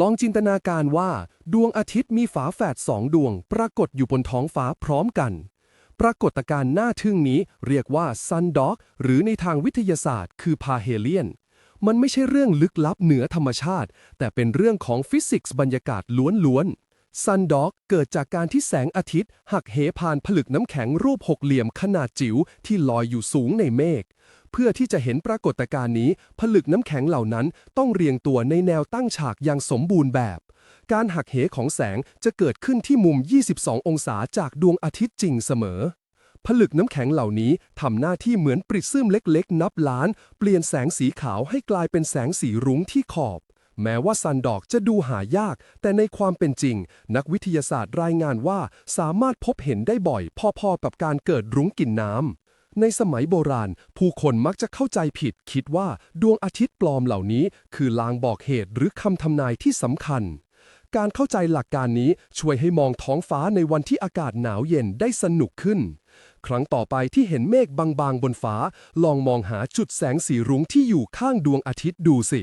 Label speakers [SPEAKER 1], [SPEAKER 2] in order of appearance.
[SPEAKER 1] ลองจินตนาการว่า ดวงอาทิตย์มีฝาแฝดสองดวง ปรากฏอยู่บนท้องฟ้าพร้อมกัน ปรากฏการณ์น่าทึ่งนี้เรียกว่า Sun Dog หรือในทางวิทยาศาสตร์ คือพาเฮเลียน มันไม่ใช่เรื่องลึกลับเหนือธรรมชาติ แต่เป็นเรื่องของฟิสิกส์บรรยากาศล้วนๆ Sun Dog เกิดจากการที่แสงอาทิตย์ หักเหผ่านผลึกน้ำแข็งรูปหกเหลี่ยมขนาดจิ๋วที่ลอยอยู่สูงในเมฆ เพื่อที่จะเห็นปรากฏการณ์นี้ ผลึกน้ำแข็งเหล่านั้นต้องเรียงตัวในแนวตั้งฉากอย่างสมบูรณ์แบบ การหักเหของแสงจะเกิดขึ้นที่มุม 22 องศาจากดวงอาทิตย์จริงเสมอ ผลึกน้ำแข็งเหล่านี้ทำหน้าที่เหมือนปริซึมเล็กๆ นับล้าน เปลี่ยนแสงสีขาวให้กลายเป็นแสงสีรุ้งที่ขอบแม้ว่าซันดอกจะดูหายาก แต่ในความเป็นจริง นักวิทยาศาสตร์รายงานว่าสามารถพบเห็นได้บ่อย พอๆกับการเกิดรุ้งกินน้ำ ในสมัยโบราณ ผู้คนมักจะเข้าใจผิด คิดว่าดวงอาทิตย์ปลอมเหล่านี้ คือลางบอกเหตุหรือคำทำนายที่สำคัญ การเข้าใจหลักการนี้ช่วยให้มองท้องฟ้าในวันที่อากาศหนาวเย็นได้สนุกขึ้น ครั้งต่อไปที่เห็นเมฆบางๆบนฟ้า ลองมองหาจุดแสงสีรุ้งที่อยู่ข้างดวงอาทิตย์ดูสิ